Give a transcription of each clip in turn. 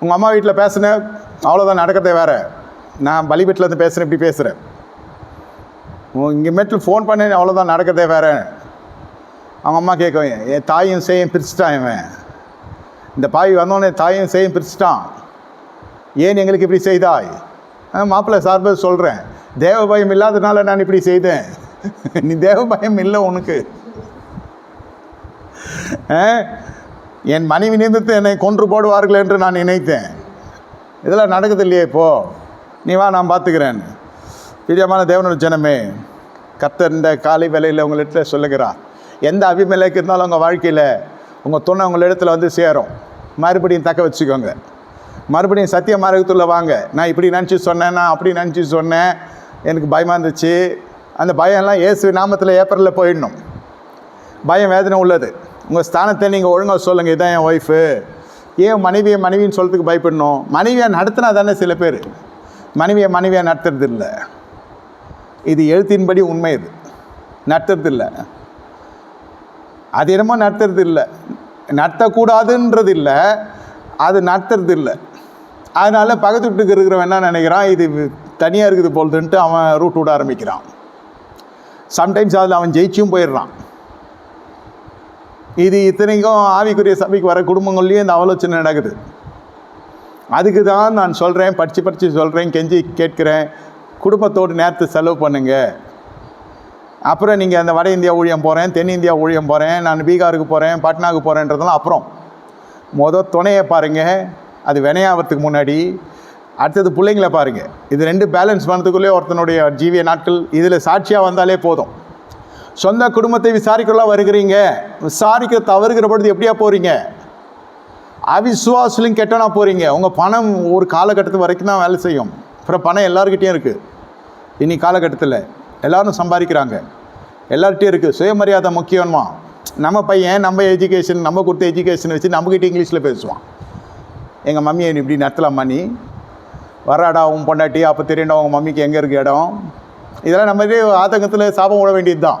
உங்கள் அம்மா வீட்டில் பேசுனேன். அவ்வளோதான் நடக்கிறதே வேறு. நான் பலிபெட்டிலேருந்து பேசுகிறேன் இப்படி பேசுகிறேன் இங்கே மேட்டில் ஃபோன் பண்ணி அவ்வளோதான் நடக்கிறதே வேறு. அவங்க அம்மா கேட்கும் என் தாயும் செய்யும் பிரிச்சுட்டான் இவன். இந்த பாய் வந்தோடனே தாயும் செய்யும் பிரிச்சுட்டான். ஏன் எங்களுக்கு இப்படி செய்தாய்? ஆ, மாப்பிள்ளை சார்பு சொல்கிறேன் தேவ பயம் இல்லாதனால நான் இப்படி செய்தேன். நீ தேவ பயம் இல்லை உனக்கு. ஆ? என் மனைவி நிமித்து என்னை கொன்று போடுவார்கள் என்று நான் நினைத்தேன். இதெல்லாம் நடக்குது இல்லையே இப்போ. நீ வா நான் பார்த்துக்கிறேன். பிரியமான தேவனோட ஜனமே கர்த்தர் இந்த காலை வேலையில் உங்கள்கிட்ட சொல்லுகிறார். எந்த அபிமலைக்கு இருந்தாலும் உங்கள் வாழ்க்கையில் உங்கள் துணை உங்கள் இடத்துல வந்து சேரும். மறுபடியும் தக்க வச்சுக்கோங்க. மறுபடியும் சத்திய மார்க்கத்துள்ள வாங்க. நான் இப்படி நினச்சி சொன்னேன் நான் அப்படி நினச்சி சொன்னேன். எனக்கு பயமாக இருந்துச்சு. அந்த பயம்லாம் இயேசு நாமத்தில் ஏப்ரலில் போயிடணும். பயம் வேதனை உள்ளது. உங்கள் ஸ்தானத்தை நீங்கள் ஒழுங்காக சொல்லுங்கள் இதான் என் ஒய்ஃபு ஏன் மனைவியை மனைவின்னு சொல்கிறதுக்கு பயப்படணும்? மனைவியை நடத்தினா தானே சில பேர். மனைவியை மனைவியை நடத்துறது இல்லை இது எழுத்தின்படி உண்மை இது. நடத்துறது இல்லை அது என்னமோ நடத்துறது இல்லை நடத்தக்கூடாதுன்றது இல்லை அது நடத்துறது இல்லை அதனால் பக்கத்து வீட்டுக்கு இருக்கிறவன் என்ன நினைக்கிறான்? இது தனியாக இருக்குது போலதுன்ட்டு அவன் ரூட் விட ஆரம்பிக்கிறான். சம்டைம்ஸ் அதில் அவன் ஜெயிச்சும் போயிடுறான். இது இத்தனைக்கும் ஆவிக்குரிய சபைக்கு வர குடும்பங்கள்லேயும் இந்த ஆலோசனை நடக்குது. அதுக்கு தான் நான் சொல்கிறேன் படித்து படித்து சொல்கிறேன் கெஞ்சி கேட்குறேன். குடும்பத்தோடு நேரத்தை செலவு பண்ணுங்கள் அப்புறம் நீங்கள் அந்த வட இந்தியா ஊழியம் போகிறேன் தென்னிந்தியா ஊழியம் போகிறேன் நான் பீகாருக்கு போகிறேன் பாட்னாவுக்கு போகிறேன்றதெல்லாம் அப்புறம். மொதல் துணையை பாருங்கள் அது வினையாகிறதுக்கு முன்னாடி. அடுத்தது பிள்ளைங்களை பாருங்கள் இது ரெண்டு பேலன்ஸ் பண்ணதுக்குள்ளே ஒருத்தனுடைய ஜீவிய நாட்கள் இதில் சாட்சியாக வந்தாலே போதும். சொந்த குடும்பத்தை விசாரிக்கலாம் வருகிறீங்க. விசாரிக்க தவறுகிற பொழுது எப்படியா போகிறீங்க அவிசுவாசிலும் கெட்டனா போகிறீங்க உங்கள் பணம் ஒரு காலகட்டத்து வரைக்கும் தான் வேலை செய்யும். அப்புறம் பணம் எல்லாருக்கிட்டேயும் இருக்குது இனி காலகட்டத்தில் எல்லோரும் சம்பாதிக்கிறாங்க. எல்லார்கிட்டையும் இருக்குது சுயமரியாதை முக்கியமா நம்ம பையன் நம்ம எஜுகேஷன் நம்ம கொடுத்த எஜுகேஷன் வச்சு நம்மக்கிட்ட இங்கிலீஷில் பேசுவான். எங்கள் மம்மியை நீ இப்படி நடத்தலாம் நீ? வராடா உன் பொண்டாட்டி அப்போ தெரியண்டா உங்கள் மம்மிக்கு எங்கே இருக்குது இடம்? இதெல்லாம் நம்ம ஆதங்கத்தில் சாபம் விட வேண்டியது தான்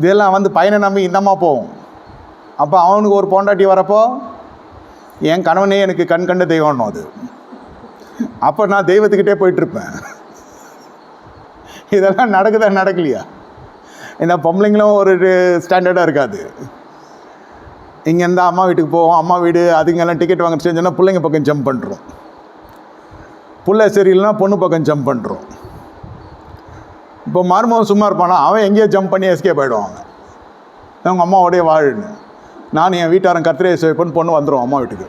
இதெல்லாம் வந்து பையனை நம்பி இந்தம்மா போகும். அப்போ அவனுக்கு ஒரு பொண்டாட்டி வரப்போ என் கணவனே எனக்கு கண் கண்ட தெய்வம்னு அது. அப்போ நான் தெய்வத்துக்கிட்டே போயிட்டுருப்பேன். இதெல்லாம் நடக்குதா நடக்கலையா? இந்த பொம்பளைங்களும் ஒரு ஸ்டாண்டர்டாக இருக்காது. இங்கேருந்து அம்மா வீட்டுக்கு போவோம் அம்மா வீடு அதுங்கெல்லாம் டிக்கெட் வாங்க செஞ்சோன்னா பிள்ளைங்க பக்கம் ஜம்ப் பண்ணுறோம் பிள்ளை சரியில்லைனா பொண்ணு பக்கம் ஜம்ப் பண்ணுறோம் இப்போ மருமகன் சும்மா இருப்பானா? அவன் எங்கேயோ ஜம்ப் பண்ணி எஸ்கேப் ஆகிடுவாங்க அவங்க அம்மாவோடய வாழ்னு நான் என் வீட்டாரன் கத்திரையை சேவைப்பன்னு பொண்ணு வந்துடும் அம்மா வீட்டுக்கு.